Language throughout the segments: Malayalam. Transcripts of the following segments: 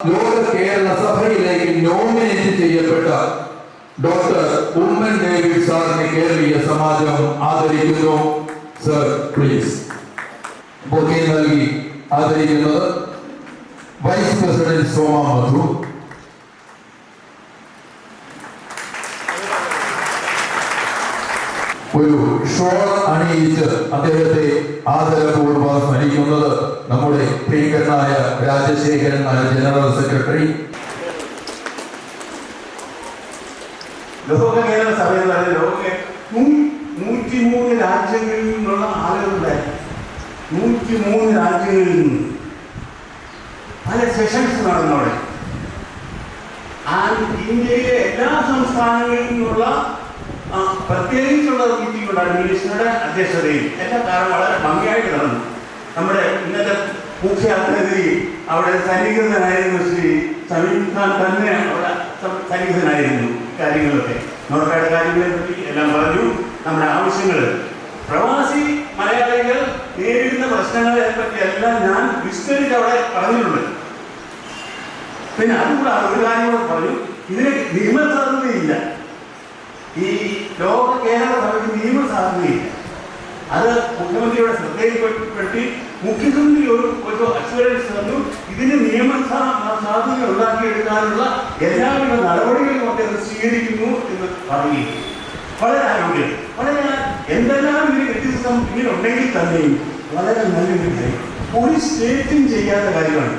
ലോക കേരള സഭയിലേക്ക് നോമിനേറ്റ് ചെയ്യപ്പെട്ട ഡോക്ടർ ഉമ്മൻ ഡേവിഡ് സാറിനെ കേരളീയ സമാജം ആദരിക്കുന്നു. സർ പ്ലീസ് ബൊക്കെ നൽകി ആദരിക്കുന്നത് വൈസ് പ്രസിഡന്റ് സോമ മധു ഒരു ഷോൾ അണിയിച്ച് അദ്ദേഹത്തെ ആദരപൂർവം സ്മരിക്കുന്നത് നമ്മുടെ പ്രിയങ്കരനായ രാജശേഖരൻ നായർ ജനറൽ സെക്രട്ടറി ലോക കേരള സഭ എന്ന് പറയുന്നത് ലോക നൂറ്റിമൂന്ന് രാജ്യങ്ങളിൽ നിന്നുള്ള ആളുകളുണ്ടായിരുന്നു നൂറ്റിമൂന്ന് രാജ്യങ്ങളിൽ നിന്ന്. പല സെഷൻസ് നടന്നു ആ ഇന്ത്യയിലെ എല്ലാ സംസ്ഥാനങ്ങളിൽ നിന്നുള്ള പ്രത്യേകിച്ചുള്ള ഉണ്ട് അഡ്മിനിസ്ട്രേറ്ററുടെ അധ്യക്ഷതയിൽ എല്ലാ കാലം വളരെ ഭംഗിയായിട്ട് നടന്നു. നമ്മുടെ ഇന്നത്തെ മുഖ്യ അതിഥി അവിടെ സന്നിഹിതനായിരുന്നു ശ്രീ സമീം ഖാൻ തന്നെ അവിടെ സന്നിഹിതനായിരുന്നു കാര്യങ്ങളൊക്കെ. നോർക്കയുടെ കാര്യങ്ങളെ പറ്റി എല്ലാം പറഞ്ഞു. നമ്മുടെ ആവശ്യങ്ങൾ. പ്രവാസി മലയാളികൾ നേരിടുന്ന പ്രശ്നങ്ങളെ പറ്റി എല്ലാം ഞാൻ വിസ്തരിച്ച് അവിടെ പറഞ്ഞിട്ടുണ്ട്. പിന്നെ അതുകൂടെ ഒരു കാര്യം കൂടെ പറഞ്ഞു. ഇതിന് നിയമസാധ്യതയില്ല ഈ ലോക കേരള സഭയ്ക്ക് നിയമസാധുതയില്ല അത് മുഖ്യമന്ത്രിയുടെ ശ്രദ്ധയിൽപ്പെട്ടി മുഖ്യമന്ത്രി ഒരു ഒരു അഷുറൻസ് തന്നു ഇതിന് നിയമ സാധ്യത ഉണ്ടാക്കിയെടുക്കാനുള്ള എല്ലാവിധ നടപടികളും അദ്ദേഹം സ്വീകരിക്കുന്നു എന്ന് പറയുകയും വളരെ ആരോഗ്യം. വളരെ എന്തെല്ലാം ഇതിന് വ്യത്യസ്തം ഇങ്ങനെ ഉണ്ടെങ്കിൽ തന്നെയും വളരെ നല്ലൊരു കാര്യം. ഒരു സ്റ്റേറ്റും ചെയ്യാത്ത കാര്യമാണ്.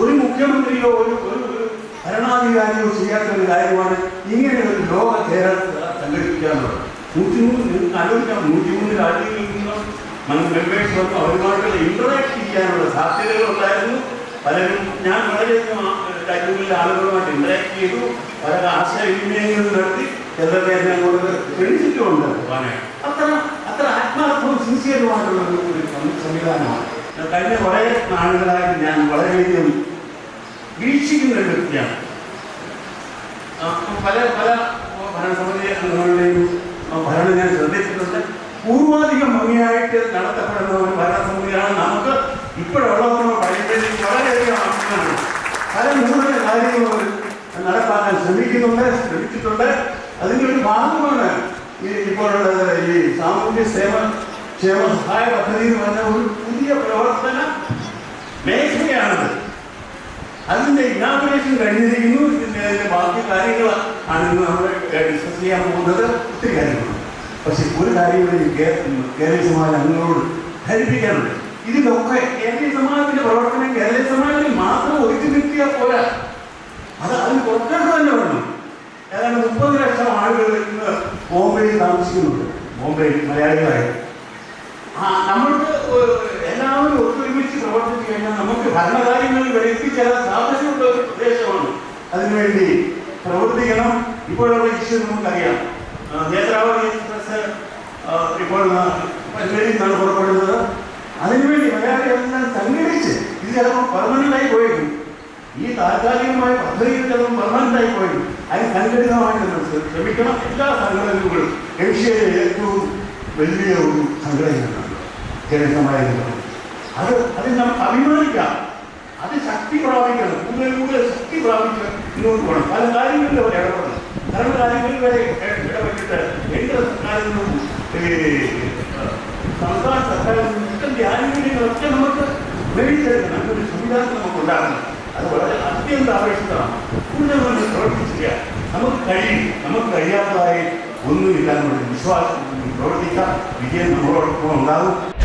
ഒരു മുഖ്യമന്ത്രിയോ ഒരു ഒരു ഭരണാധികാരിയോ ചെയ്യാത്ത ഒരു കാര്യമാണ് ഇങ്ങനെ ഒരു ലോക കേരളത്തിൽ എന്നുള്ളത് നൂറ്റിമൂന്ന് നിങ്ങൾക്ക് ആലോചിക്കാം. നൂറ്റിമൂന്ന് രാജ്യങ്ങളിൽ നിന്നും മെമ്പേഴ്സ് വന്ന് അവരുമായിട്ടുള്ള ഇന്ററാക്ട് ചെയ്യാനുള്ള സാധ്യതകൾ ഉണ്ടായിരുന്നു. പലരും ഞാൻ വളരെയധികം രാജ്യങ്ങളിലെ ആളുകളുമായിട്ട് ഇന്ററാക്ട് ചെയ്തു. പല ആശയവിനിമയങ്ങൾ നടത്തി. ചിലരെ എന്നെ കൊണ്ട് ക്ഷണിച്ചിട്ടുമുണ്ട് പോകാനായിട്ട് അത്ര അത്ര ആത്മാർത്ഥവും സിൻസിയറുമായിട്ടുള്ള ഒരു സംവിധാനമാണ്. കഴിഞ്ഞ കുറേ നാളുകളായിട്ട് ഞാൻ വളരെയധികം വീക്ഷിക്കുന്ന ഒരു വ്യക്തിയാണ്. പല പല ഭരണസമിതി അംഗങ്ങളുടെയും ഭരണം ഞാൻ ശ്രദ്ധിച്ചിട്ടുണ്ട്. പൂർവാധികം ഭംഗിയായിട്ട് നടത്തപ്പെടുന്ന ഒരു ഭരണസമിതിയാണ് നമുക്ക് ഇപ്പോഴുള്ളതെന്ന് പറയുമ്പോഴേക്കും വളരെയധികം ആവശ്യമാണ് പല നൂതന കാര്യങ്ങൾ അവർ നടപ്പാക്കാൻ ശ്രമിക്കുന്നുണ്ട് ശ്രമിച്ചിട്ടുണ്ട്. അതിന്റെ ഒരു ഭാഗമാണ് ഈ ഇപ്പോഴുള്ള ഈ സാമൂഹ്യ സേവ ക്ഷേമ സഹായ പദ്ധതി എന്ന് പറഞ്ഞ ഒരു പുതിയ പ്രവർത്തന മേഖലയാണത്. അതിന്റെ ഇനാഗ്രേഷൻ കഴിഞ്ഞിരിക്കുന്നു. ഇതിന്റെ ബാക്കി കാര്യങ്ങൾ ആണ് ഇന്ന് നമ്മൾ ഡിസ്കസ് ചെയ്യാൻ പോകുന്നത് ഒത്തിരി കാര്യങ്ങളുണ്ട് പക്ഷെ ഒരു കാര്യം കേരളീയ സമാജം അംഗങ്ങളോട് ധരിപ്പിക്കാനുണ്ട്. ഇതിലൊക്കെ കേരളീയ സമാജത്തിന്റെ പ്രവർത്തനം കേരളീയ സമാജത്തിൽ മാത്രം ഒതുക്കി നിർത്തിയാൽ പോരാ. അത് അതിന് കുറക്കേണ്ടത് തന്നെ വേണം. ഏതാണ്ട് മുപ്പത് ലക്ഷം ആളുകൾ ഇന്ന് ബോംബെയിൽ താമസിക്കുന്നുണ്ട്. ബോംബെയിൽ മലയാളികളായി. നമ്മൾക്ക് എല്ലാവരും ഒത്തൊരുമിച്ച് പ്രവർത്തിച്ചു കഴിഞ്ഞാൽ നമുക്ക് ഭരണകാര്യങ്ങളിൽ എത്തിച്ചേരാൻ സാധ്യതയുള്ള ഒരു പ്രദേശമാണ്. അതിനുവേണ്ടി പ്രവർത്തിക്കണം ഇപ്പോഴുള്ള ഇഷ്യൂ നമുക്കറിയാം ആ, നേത്രാവതി എക്സ്പ്രസ് ആ, ഇപ്പോൾ പഞ്ചേരിയിൽ നിന്നാണ് പുറപ്പെടുന്നത് അതിനുവേണ്ടി മലയാളികളെല്ലാം സംഘടിച്ച് ഇത് ചിലപ്പോൾ പെർമനൻ്റായി പോയേക്കും ഈ താൽക്കാലികമായ പദ്ധതിയിൽ ചിലപ്പോൾ പെർമനൻ്റായി പോയേക്കും അതിന് സംഘടിതമായിട്ട് നമ്മൾ ശ്രമിക്കണം എല്ലാ സംഘടനകളും ഏഷ്യയിലെ ഏറ്റവും വലിയ ഒരു സംഘടനയാണ് ജനസമായ അത് അതിൽ നമുക്ക് അഭിമാനിക്കാം അത് ശക്തി പ്രാപിക്കണം. കൂടുതൽ കൂടുതൽ ശക്തി പ്രാപിക്കണം. മുന്നോട്ട് പോകണം. പല കാര്യങ്ങളിലും അവർ ഇടപെടണം. ഭരണ കാര്യങ്ങളിൽ വരെ ഇട- ഇടപെട്ടിട്ട് കേന്ദ്ര സർക്കാരിൽ നിന്നും സംസ്ഥാന സർക്കാരിൽ നിന്നും ഇത്തരം ആനുകൂല്യങ്ങളൊക്കെ നമുക്ക് മേടിച്ചെടുക്കണം അങ്ങനെ സംവിധാനം നമുക്ക് ഉണ്ടാകണം. അത് വളരെ അത്യന്തം ആവശ്യമാണ് കൂടുതൽ നമ്മൾ പ്രവർത്തിച്ചില്ല നമുക്ക് കഴിയും. നമുക്ക് കഴിയാത്തതായി ഒന്നുമില്ല. എന്നുള്ള വിശ്വാസം പ്രവർത്തിക്കാം. വിജയം നമ്മളോടൊപ്പം ഉണ്ടാകും.